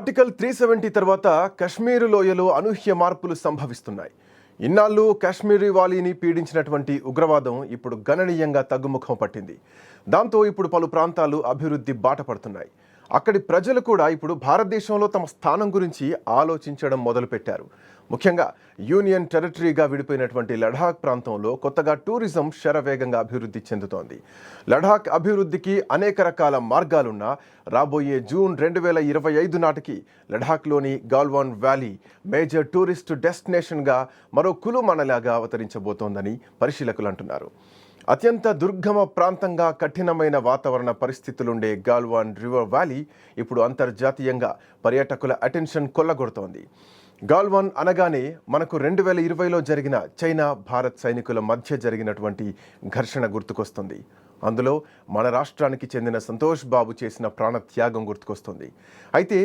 Article three seventy తర్వాత కశ్మీరు లోయలో అనూహ్య మార్పులు సంభవిస్తున్నాయి. ఇన్నాళ్ళు కాశ్మీరీ వాలీని పీడించినటువంటి ఉగ్రవాదం ఇప్పుడు గణనీయంగా తగ్గుముఖం పట్టింది. దాంతో ఇప్పుడు పలు ప్రాంతాలు అభివృద్ధి బాట పడుతున్నాయి. అక్కడి ప్రజలు కూడా ఇప్పుడు భారతదేశంలో తమ స్థానం గురించి ఆలోచించడం మొదలుపెట్టారు. ముఖ్యంగా యూనియన్ టెరిటరీగా విడిపోయినటువంటి లడాక్ ప్రాంతంలో కొత్తగా టూరిజం శరవేగంగా అభివృద్ధి చెందుతోంది. లడాక్ అభివృద్ధికి అనేక రకాల మార్గాలున్నా రాబోయే జూన్ రెండు వేల ఇరవై ఐదు నాటికి లడాక్లోని గాల్వాన్ వ్యాలీ మేజర్ టూరిస్ట్ డెస్టినేషన్గా మరో కులు మనలాగా అవతరించబోతోందని పరిశీలకులు అంటున్నారు. అత్యంత దుర్గమ ప్రాంతంగా కఠినమైన వాతావరణ పరిస్థితులుండే గాల్వాన్ రివర్ వ్యాలీ ఇప్పుడు అంతర్జాతీయంగా పర్యాటకుల అటెన్షన్ కొల్లగొడుతోంది. గాల్వాన్ అనగానే మనకు రెండు వేల ఇరవైలో జరిగిన చైనా భారత్ సైనికుల మధ్య జరిగినటువంటి ఘర్షణ గుర్తుకొస్తుంది. అందులో మన రాష్ట్రానికి చెందిన సంతోష్ బాబు చేసిన ప్రాణత్యాగం గుర్తుకొస్తుంది. అయితే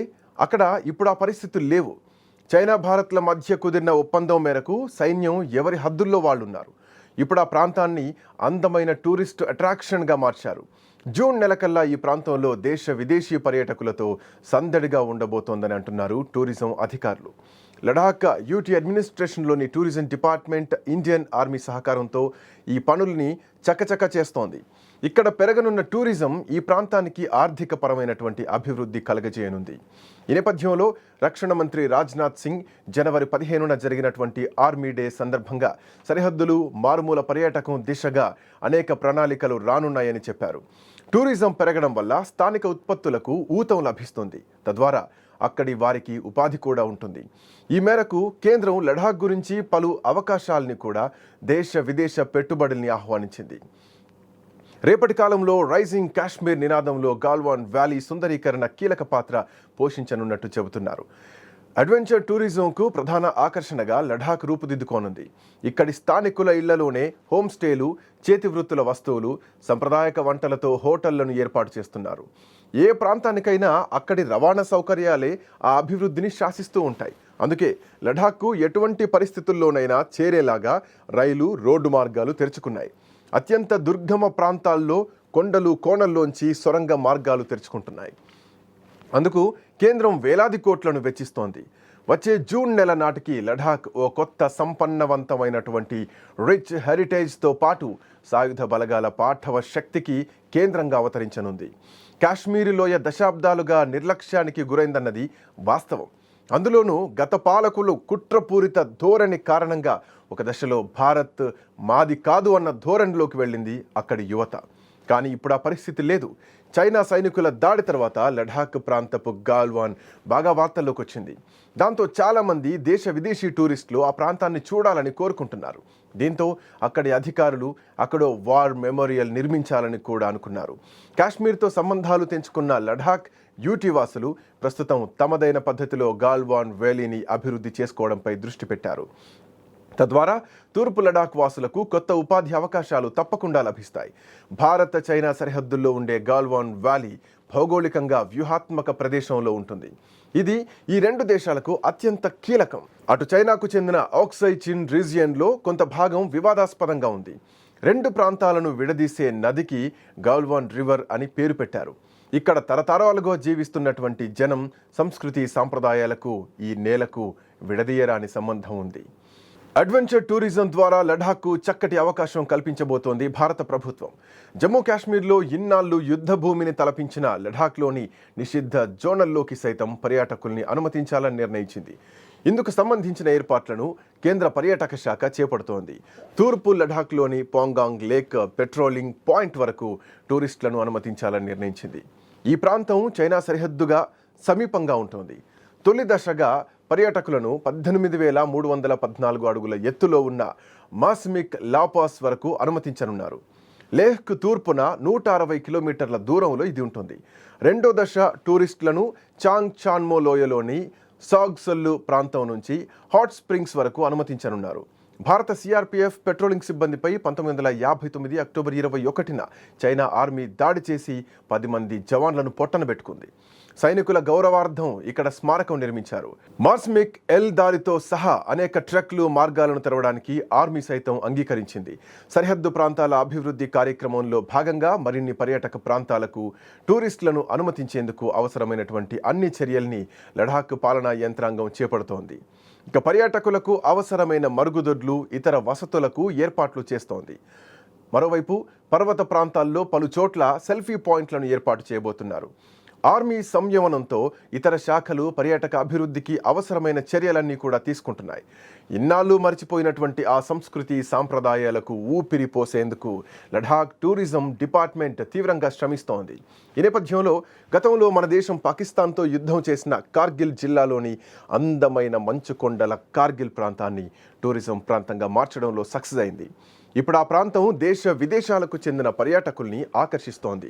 అక్కడ ఇప్పుడు ఆ పరిస్థితులు లేవు. చైనా భారత్ల మధ్య కుదిరిన ఒప్పందం మేరకు సైన్యం ఎవరి హద్దుల్లో వాళ్ళు ఉన్నారు ఇప్పుడు ఆ ప్రాంతాన్ని అందమైన టూరిస్ట్ అట్రాక్షన్గా మార్చారు. జూన్ నెలకల్లా ఈ ప్రాంతంలో దేశ విదేశీ పర్యాటకులతో సందడిగా ఉండబోతోందని అంటున్నారు టూరిజం అధికారులు. లడాక్ యూటీ అడ్మినిస్ట్రేషన్లోని టూరిజం డిపార్ట్మెంట్ ఇండియన్ ఆర్మీ సహకారంతో ఈ పనుల్ని చకచక చేస్తోంది. ఇక్కడ పెరగనున్న టూరిజం ఈ ప్రాంతానికి ఆర్థిక పరమైనటువంటి అభివృద్ధి కలగజేయనుంది. ఈ నేపథ్యంలో రక్షణ మంత్రి రాజ్నాథ్ సింగ్ జనవరి పదిహేనున జరిగినటువంటి ఆర్మీ డే సందర్భంగా సరిహద్దులు మారుమూల పర్యాటకం దిశగా అనేక ప్రణాళికలు రానున్నాయని చెప్పారు. టూరిజం పెరగడం వల్ల స్థానిక ఉత్పత్తులకు ఊతం లభిస్తుంది. తద్వారా అక్కడి వారికి ఉపాధి కూడా ఉంటుంది. ఈ మేరకు కేంద్రం లడాక్ గురించి పలు అవకాశాలని కూడా దేశ విదేశ పెట్టుబడుల్ని ఆహ్వానించింది. రేపటి కాలంలో రైజింగ్ కాశ్మీర్ నినాదంలో గాల్వాన్ వ్యాలీ సుందరీకరణ కీలక పాత్ర పోషించనున్నట్టు చెబుతున్నారు. అడ్వెంచర్ టూరిజంకు ప్రధాన ఆకర్షణగా లడాక్ రూపుదిద్దుకోనుంది. ఇక్కడి స్థానికుల ఇళ్ళలోనే హోమ్ స్టేలు చేతి వృత్తుల వస్తువులు సంప్రదాయక వంటలతో హోటళ్ళను ఏర్పాటు చేస్తున్నారు. ఏ ప్రాంతానికైనా అక్కడి రవాణా సౌకర్యాలే ఆ అభివృద్ధిని శాసిస్తూ ఉంటాయి. అందుకే లడాక్కు ఎటువంటి పరిస్థితుల్లోనైనా చేరేలాగా రైలు రోడ్డు మార్గాలు తెరుచుకున్నాయి. అత్యంత దుర్గమ ప్రాంతాల్లో కొండలు కోణల్లోంచి సొరంగ మార్గాలు తెరుచుకుంటున్నాయి. అందుకు కేంద్రం వేలాది కోట్లను వెచ్చిస్తోంది. వచ్చే జూన్ నెల నాటికి లడాక్ ఓ కొత్త సంపన్నవంతమైనటువంటి రిచ్ హెరిటేజ్తో పాటు సాయుధ బలగాల పాఠవ శక్తికి కేంద్రంగా అవతరించనుంది. కాశ్మీరు లోయ దశాబ్దాలుగా నిర్లక్ష్యానికి గురైందన్నది వాస్తవం. అందులోనూ గత పాలకులు కుట్రపూరిత ధోరణి కారణంగా ఒక దశలో భారత్ మాది కాదు అన్న ధోరణిలోకి వెళ్ళింది అక్కడి యువత. కానీ ఇప్పుడు ఆ పరిస్థితి లేదు. చైనా సైనికుల దాడి తర్వాత లడాక్ ప్రాంతపు గాల్వాన్ బాగా వార్తల్లోకి వచ్చింది. దాంతో చాలామంది దేశ విదేశీ టూరిస్టులు ఆ ప్రాంతాన్ని చూడాలని కోరుకుంటున్నారు. దీంతో అక్కడి అధికారులు అక్కడో వార్ మెమోరియల్ నిర్మించాలని కూడా అనుకున్నారు. కాశ్మీర్తో సంబంధాలు తెంచుకున్న లడాక్ యూటీ వాసులు ప్రస్తుతం తమదైన పద్ధతిలో గాల్వాన్ వ్యాలీని అభివృద్ధి చేసుకోవడంపై దృష్టి పెట్టారు. తద్వారా తూర్పు లడాక్ వాసులకు కొత్త ఉపాధి అవకాశాలు తప్పకుండా లభిస్తాయి. భారత చైనా సరిహద్దుల్లో ఉండే గాల్వాన్ వ్యాలీ భౌగోళికంగా వ్యూహాత్మక ప్రదేశంలో ఉంటుంది. ఇది ఈ రెండు దేశాలకు అత్యంత కీలకం. అటు చైనాకు చెందిన ఆక్సై చిన్ రీజియన్లో కొంత భాగం వివాదాస్పదంగా ఉంది. రెండు ప్రాంతాలను విడదీసే నదికి గాల్వాన్ రివర్ అని పేరు పెట్టారు. ఇక్కడ తరతరాలుగా జీవిస్తున్నటువంటి జనం సంస్కృతి సాంప్రదాయాలకు ఈ నేలకు విడదీయరాని సంబంధం ఉంది. అడ్వెంచర్ టూరిజం ద్వారా లడాఖ్కు చక్కటి అవకాశం కల్పించబోతోంది భారత ప్రభుత్వం. జమ్మూ కాశ్మీర్లో ఇన్నాళ్ళు యుద్ధ భూమిని తలపించిన లడాఖ్లోని నిషిద్ధ జోనల్లోకి సైతం పర్యాటకుల్ని అనుమతించాలని నిర్ణయించింది. ఇందుకు సంబంధించిన ఏర్పాట్లను కేంద్ర పర్యాటక శాఖ చేపడుతోంది. తూర్పు లడాఖ్లోని పాంగాంగ్ లేక్ పెట్రోలింగ్ పాయింట్ వరకు టూరిస్టులను అనుమతించాలని నిర్ణయించింది. ఈ ప్రాంతం చైనా సరిహద్దుగా సమీపంగా ఉంటుంది. తొలి దశగా పర్యాటకులను పద్దెనిమిది వేల మూడు వందల పద్నాలుగు అడుగుల ఎత్తులో ఉన్న మాస్మిక్ లాపాస్ వరకు అనుమతించనున్నారు. లేహ్కు తూర్పున నూట అరవై కిలోమీటర్ల దూరంలో ఇది ఉంటుంది. రెండో దశ టూరిస్టులను చాంగ్ చాన్మో లోయలోని సాగ్సొల్లు ప్రాంతం నుంచి హాట్ స్ప్రింగ్స్ వరకు అనుమతించనున్నారు. భారత సిఆర్పిఎఫ్ పెట్రోలింగ్ సిబ్బందిపై పంతొమ్మిది వందల యాభై తొమ్మిది అక్టోబర్ ఇరవై ఒకటిన చైనా ఆర్మీ దాడి చేసి పది మంది జవాన్లను పొట్టనబెట్టుకుంది సైనికుల గౌరవార్థం ఇక్కడ స్మారకం నిర్మించారు. మార్స్మిక్ ఎల్ దారితో సహా అనేక ట్రక్లు మార్గాలను తెరవడానికి ఆర్మీ సైతం అంగీకరించింది. సరిహద్దు ప్రాంతాల అభివృద్ధి కార్యక్రమంలో భాగంగా మరిన్ని పర్యాటక ప్రాంతాలకు టూరిస్టులను అనుమతించేందుకు అవసరమైనటువంటి అన్ని చర్యల్ని లడాక్ పాలనా యంత్రాంగం చేపడుతోంది. ఇక పర్యాటకులకు అవసరమైన మరుగుదొడ్లు ఇతర వసతులకు ఏర్పాట్లు చేస్తోంది. మరోవైపు పర్వత ప్రాంతాల్లో పలు చోట్ల సెల్ఫీ పాయింట్లను ఏర్పాటు చేయబోతున్నారు. ఆర్మీ సంయమనంతో ఇతర శాఖలు పర్యాటక అభివృద్ధికి అవసరమైన చర్యలన్నీ కూడా తీసుకుంటున్నాయి. ఇన్నాళ్ళు మర్చిపోయినటువంటి ఆ సంస్కృతి సాంప్రదాయాలకు ఊపిరి పోసేందుకు లడాక్ టూరిజం డిపార్ట్మెంట్ తీవ్రంగా శ్రమిస్తోంది. ఈ నేపథ్యంలో గతంలో మన దేశం పాకిస్తాన్తో యుద్ధం చేసిన కార్గిల్ జిల్లాలోని అందమైన మంచు కొండల కార్గిల్ ప్రాంతాన్ని టూరిజం ప్రాంతంగా మార్చడంలో సక్సెస్ అయింది. ఇప్పుడు ఆ ప్రాంతం దేశ విదేశాలకు చెందిన పర్యాటకుల్ని ఆకర్షిస్తోంది.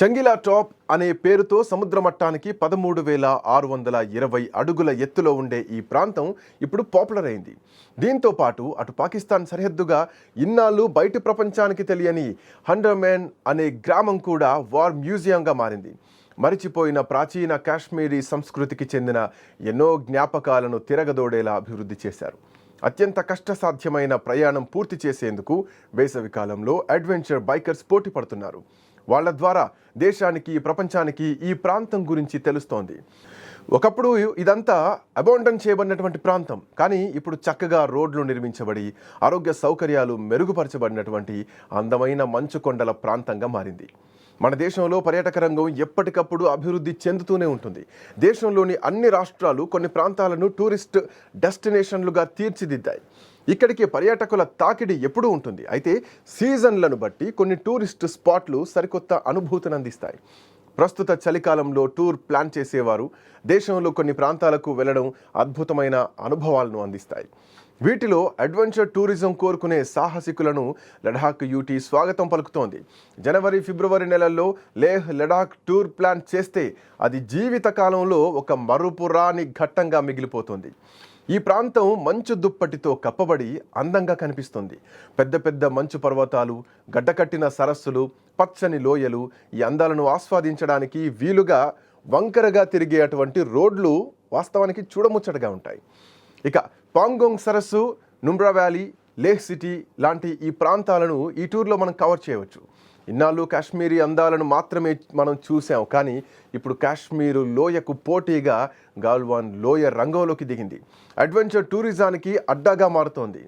చంగిలా టాప్ అనే పేరుతో సముద్ర మట్టానికి పదమూడు వేల ఆరు వందల ఇరవై అడుగుల ఎత్తులో ఉండే ఈ ప్రాంతం ఇప్పుడు పాపులర్ అయింది. దీంతో పాటు అటు పాకిస్తాన్ సరిహద్దుగా ఇన్నాళ్ళు బయటి ప్రపంచానికి తెలియని హండర్మెన్ అనే గ్రామం కూడా వార్ మ్యూజియంగా మారింది. మరిచిపోయిన ప్రాచీన కాశ్మీరీ సంస్కృతికి చెందిన ఎన్నో జ్ఞాపకాలను తిరగదోడేలా అభివృద్ధి చేశారు. అత్యంత కష్టసాధ్యమైన ప్రయాణం పూర్తి చేసేందుకు వేసవికాలంలో అడ్వెంచర్ బైకర్స్ పోటీ పడుతున్నారు. వాళ్ళ ద్వారా దేశానికి ప్రపంచానికి ఈ ప్రాంతం గురించి తెలుస్తోంది. ఒకప్పుడు ఇదంతా అబౌండన్ చేయబడినటువంటి ప్రాంతం. కానీ ఇప్పుడు చక్కగా రోడ్లు నిర్మించబడి ఆరోగ్య సౌకర్యాలు మెరుగుపరచబడినటువంటి అందమైన మంచు కొండల ప్రాంతంగా మారింది. మన దేశంలో పర్యాటక రంగం ఎప్పటికప్పుడు అభివృద్ధి చెందుతూనే ఉంటుంది. దేశంలోని అన్ని రాష్ట్రాలు కొన్ని ప్రాంతాలను టూరిస్ట్ డెస్టినేషన్లుగా తీర్చిదిద్దాయి. ఇక్కడికి పర్యాటకుల తాకిడి ఎప్పుడూ ఉంటుంది. అయితే సీజన్లను బట్టి కొన్ని టూరిస్ట్ స్పాట్లు సరికొత్త అనుభూతిని అందిస్తాయి. ప్రస్తుత చలికాలంలో టూర్ ప్లాన్ చేసేవారు దేశంలో కొన్ని ప్రాంతాలకు వెళ్ళడం అద్భుతమైన అనుభవాలను అందిస్తాయి. వీటిలో అడ్వెంచర్ టూరిజం కోరుకునే సాహసికులను లడాక్ యూటీ స్వాగతం పలుకుతోంది. జనవరి ఫిబ్రవరి నెలల్లో లేహ్ లడాక్ టూర్ ప్లాన్ చేస్తే అది జీవిత కాలంలో ఒక మరుపురాని ఘట్టంగా మిగిలిపోతుంది. ఈ ప్రాంతం మంచు దుప్పటితో కప్పబడి అందంగా కనిపిస్తుంది. పెద్ద పెద్ద మంచు పర్వతాలు గడ్డకట్టిన సరస్సులు పచ్చని లోయలు ఈ అందాలను ఆస్వాదించడానికి వీలుగా వంకరగా తిరిగే అటువంటి రోడ్లు వాస్తవానికి చూడముచ్చటగా ఉంటాయి. ఇక పాంగోంగ్ సరస్సు నుంబ్రా వ్యాలీ లేహ్ సిటీ లాంటి ఈ ప్రాంతాలను ఈ టూర్లో మనం కవర్ చేయవచ్చు. ఇన్నాళ్ళు కాశ్మీరీ అందాలను మాత్రమే మనం చూసాం. కానీ ఇప్పుడు కాశ్మీరు లోయకు పోటీగా గాల్వాన్ లోయ రంగంలోకి దిగింది. అడ్వెంచర్ టూరిజానికి అడ్డాగా మారుతోంది.